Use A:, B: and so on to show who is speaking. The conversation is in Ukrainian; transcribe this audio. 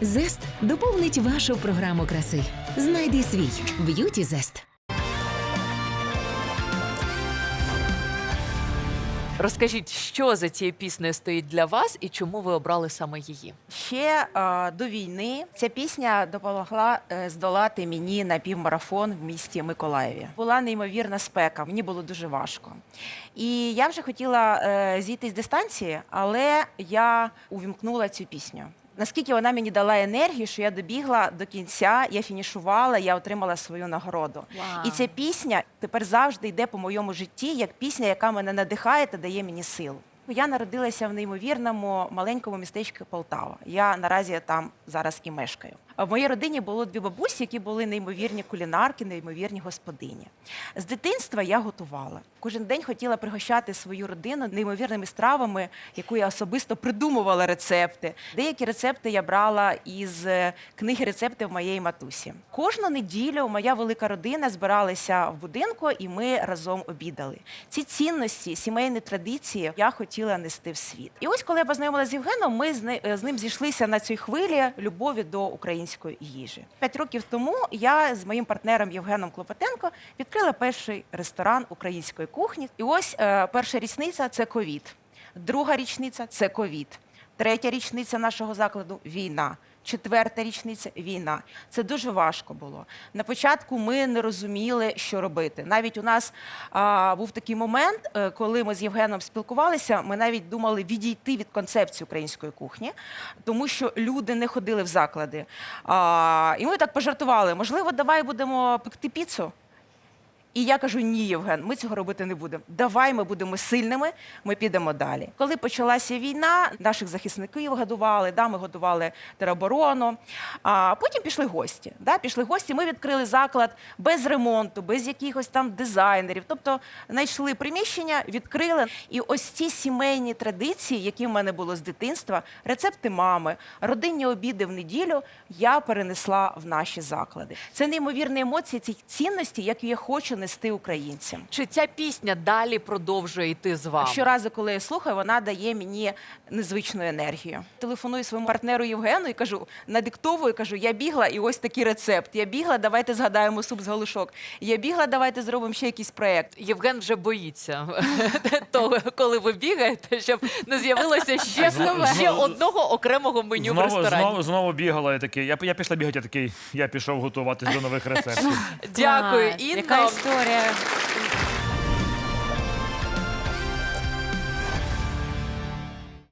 A: Зест доповнить вашу програму краси. Знайди свій б'юті зест.
B: Розкажіть, що за цією піснею стоїть для вас і чому ви обрали саме її?
C: Ще е, до війни ця пісня допомогла е, здолати мені напівмарафон в місті Миколаєві. Була неймовірна спека, мені було дуже важко. І я вже хотіла е, зійти з дистанції, але я увімкнула цю пісню. Наскільки вона мені дала енергію, що я добігла до кінця, я фінішувала, я отримала свою нагороду.
B: Wow.
C: І ця пісня тепер завжди йде по моєму житті, як пісня, яка мене надихає та дає мені силу. Я народилася в неймовірному маленькому містечку Полтава. Я наразі там зараз і мешкаю. В моїй родині було дві бабусі, які були неймовірні кулінарки, неймовірні господині. З дитинства я готувала. Кожен день хотіла пригощати свою родину неймовірними стравами, яку я особисто придумувала рецепти. Деякі рецепти я брала із е, книги рецептів моєї матусі. Кожну неділю моя велика родина збиралася в будинку, і ми разом обідали. Ці цінності, сімейні традиції я хотіла нести в світ. І ось, коли я познайомилася з Євгеном, ми з е, ним зійшлися на цій хвилі любові до української їжі. П'ять років тому я з моїм партнером Євгеном Клопотенко відкрила перший ресторан української кухні. І ось е, перша річниця це ковід. Друга річниця це ковід. Третя річниця нашого закладу війна. Четверта річниця війна. Це дуже важко було. На початку ми не розуміли, що робити. Навіть у нас а, був такий момент, е, коли ми з Євгеном спілкувалися. Ми навіть думали відійти від концепції української кухні, тому що люди не ходили в заклади. А, і ми так пожартували: можливо, давай будемо пекти піцу. І я кажу: ні, Євген, ми цього робити не будемо. Давай ми будемо сильними, ми підемо далі. Коли почалася війна, наших захисників годували, да, ми годували тероборону. А потім пішли гості. Да, пішли гості. Ми відкрили заклад без ремонту, без якихось там дизайнерів. Тобто знайшли приміщення, відкрили. І ось ці сімейні традиції, які в мене було з дитинства, рецепти мами, родинні обіди в неділю, я перенесла в наші заклади. Це неймовірні емоції, ці цінності, які я хочу нести українцям.
B: Чи ця пісня далі продовжує йти з вами?
C: Щоразу, коли я слухаю, вона дає мені незвичну енергію. Телефоную своєму партнеру Євгену і кажу, надиктовую, кажу, я бігла, і ось такий рецепт. Я бігла, давайте згадаємо суп з галушок. Я бігла, давайте зробимо ще якийсь проєкт.
B: Євген вже боїться того, коли ви бігаєте, щоб не з'явилося ще, ще одного окремого меню в
D: Знову,
B: ресторані.
D: знову, знову бігала я такий. Я, я пішла бігати, я такий, я пішов готуватись до нових рецептів.
B: Дякую, Інна.
E: Історія.